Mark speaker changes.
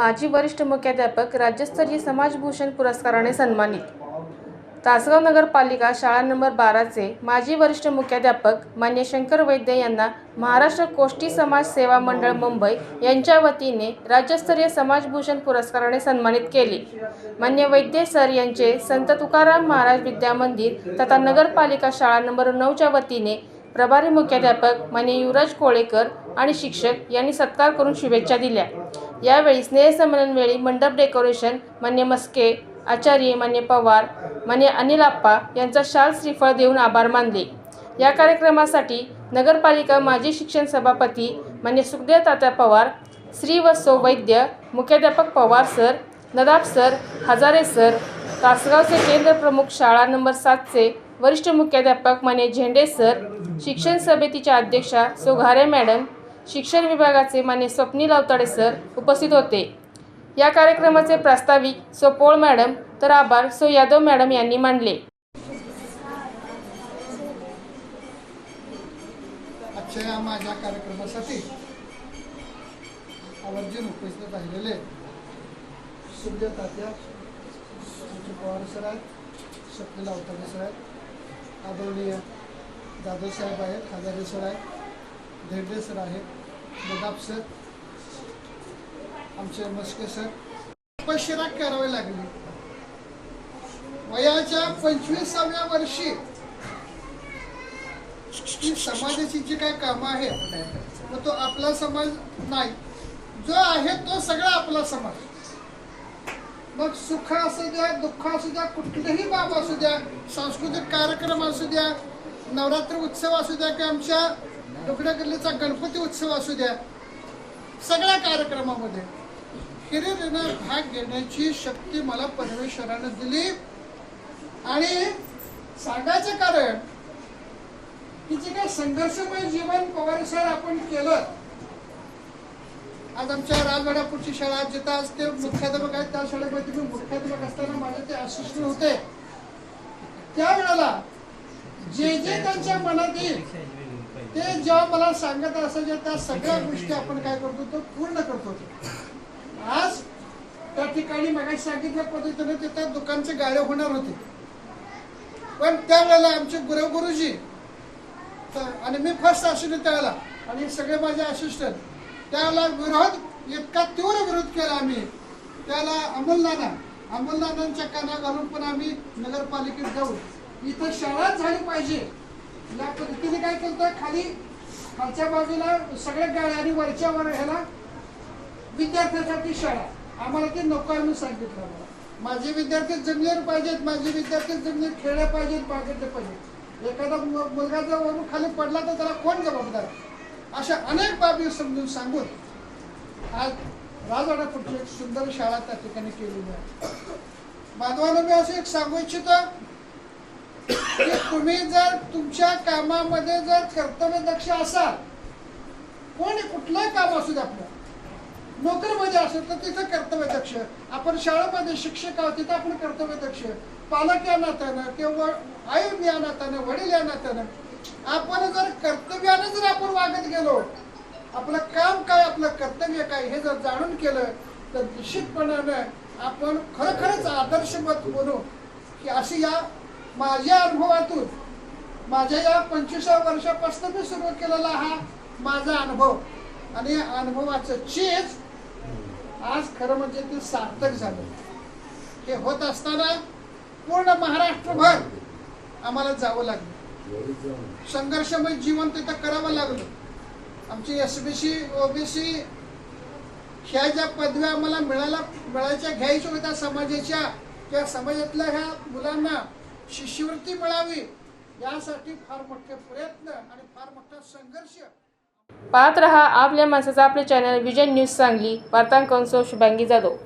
Speaker 1: माजी वरिष्ठ मुख्याध्यापक राज्यस्तरीय समाजभूषण पुरस्काराने सन्मानित. तासगाव नगरपालिका शाळा नंबर बाराचे माजी वरिष्ठ मुख्याध्यापक मान्य शंकर वैद्य यांना महाराष्ट्र कोष्टी समाज सेवा मंडळ मुंबई यांच्या वतीने राज्यस्तरीय समाजभूषण पुरस्काराने सन्मानित केले. मान्य वैद्य सर यांचे संत तुकाराम महाराज विद्या मंदिर तथा नगरपालिका शाळा नंबर नऊच्या वतीने प्रभारी मुख्याध्यापक मान्य युवराज कोळेकर आणि शिक्षक यांनी सत्कार करून शुभेच्छा दिल्या. यावेळी स्नेहसंमेलनवेळी मंडप डेकोरेशन मान्य मस्के आचार्य मान्य पवार मान्य अनिल आप्पा यांचा शाल श्रीफळ देऊन आभार मानले. या कार्यक्रमासाठी नगरपालिका माजी शिक्षण सभापती मान्य सुखदेव तात्या पवार श्री व सौ वैद्य मुख्याध्यापक Pawar sir Nadab sir Hazare sir तासगावचे केंद्र प्रमुख शाळा नंबर सातचे वरिष्ठ मुख्याध्यापक मान्य झेंडे सर शिक्षण समितीच्या अध्यक्षा सोघारे मॅडम शिक्षण विभागाचे मान्य स्वप्नील अवताडे सर उपस्थित होते. या कार्यक्रमाचे प्रास्ताविक सो पोळ मॅडम तर आभार सो यादव मॅडम यांनी मांडले
Speaker 2: आजच्या माझ्या कार्यक्रमासाठी आवर्जून उपस्थित राहिलेले सुखदेव तात्या आमचे पवार सर आहेत स्वप्नील अवताडे सर आहेत आदरणीय जाधव साहेब आहेत हजारे सर आहेत धेडे सर आहेत बदाब सर. आमचे मस्के सर. तपशिरा करावी लागले. वयाच्या पंचवीसाव्या वर्षी की समाजाची जी काय कामं आहेत मग तो आपला समाज नाही. जो आहे तो सगळा आपला समाज. मग सुख असू द्या दुःख असू द्या कुठलीही बाब असू द्या सांस्कृतिक कार्यक्रम असू द्या नवरात्र उत्सव असू द्या की आमच्या डुकड्याकडलीचा गणपती उत्सव असू द्या सगळ्या कार्यक्रमामध्ये. हिरिरीनं भाग घेण्याची शक्ती मला परमेश्वरानं दिली. आणि सांगायचं कारण की जे काही संघर्षमय जीवन पवार सर आपण केलं. आज आमच्या राजवाड्यापूरची शाळा जिथं आज ते मुख्याध्यापक आहेत त्या शाळेमध्ये मी मुख्याध्यापक असताना माझे ते असिस्टंट होते. त्यावेळेला जे जे त्यांच्या मनात येईल ते जेव्हा मला सांगत असायचे त्या सगळ्या गोष्टी आपण काय करतो तो पूर्ण करतो. आज त्या ठिकाणी मगाशी सांगितल्या पद्धतीने ते त्या दुकानचे गाळे होणार होते. पण त्यावेळेला आमचे गुरु गुरुजी तर आणि मी फर्स्ट असिस्टंट त्यावेळेला आणि सगळे माझे असिस्टंट त्याला विरोध इतका तीव्र विरोध केला आम्ही. त्याला अमोल नाना काना घालून पण आम्ही नगरपालिकेत जाऊ इथं शाळा झाली पाहिजे. या पद्धतीने काय केलं खाली खालच्या बाजूला सगळ्या गाड्या आणि वरच्या वर ह्याला विद्यार्थ्यांसाठी शाळा. आम्हाला ते नको आम्ही सांगितलं आम्हाला. माझे विद्यार्थी जमिनीवर पाहिजेत माझे विद्यार्थी जमिनीवर खेळले पाहिजेत बागडले पाहिजेत. एखादा मु- मुलगा जर वरून खाली पडला तर त्याला कोण जबाबदार अशा अनेक बाबी समजून सांगून आज राजवाडा कुठली एक सुंदर शाळा त्या ठिकाणी केलेली आहे. माधवानं मी असं एक सांगू इच्छितो तुम्ही जर तुमच्या कामामध्ये जर कर्तव्यदक्ष असाल कोणी कुठलंही काम असू दे आपलं नोकरीमध्ये असेल तर तिथं कर्तव्यदक्ष. आपण शाळेमध्ये शिक्षक आहोत तिथं आपण कर्तव्यदक्ष. पालक या नात्यानं किंवा आई या नात्यानं वडील या नात्यानं आपण जर कर्तव्यानं जर आपण वागत गेलो आपलं काम काय आपलं कर्तव्य काय हे जर जाणून केलं तर निश्चितपणानं आपण खरोखरच आदर्शमत म्हणू की अशी या माझ्या अनुभवातून माझ्या या पंचवीसा वर्षापासून मी सुरू केलेला हा माझा अनुभव. आणि या अनुभवाचं चीज आज खरं म्हणजे ते सार्थक झालं. हे होत असताना पूर्ण महाराष्ट्रभर आम्हाला जावं लागलं. संघर्षमय जीवन तिथं करावं लागलं. आमची एस बी सी ओबीसी ह्या ज्या पदव्या आम्हाला मिळायला मिळायच्या घ्यायच्या होत्या समाजाच्या त्या समाजातल्या ह्या मुलांना शिष्यवृत्ती मिळावी. यासाठी फार मोठे प्रयत्न आणि फार मोठा संघर्ष.
Speaker 1: पाहत रहा आपल्या माणसाचा आपले चॅनल विजय न्यूज सांगली. वार्तांकन सौ शुभांगी जाधव.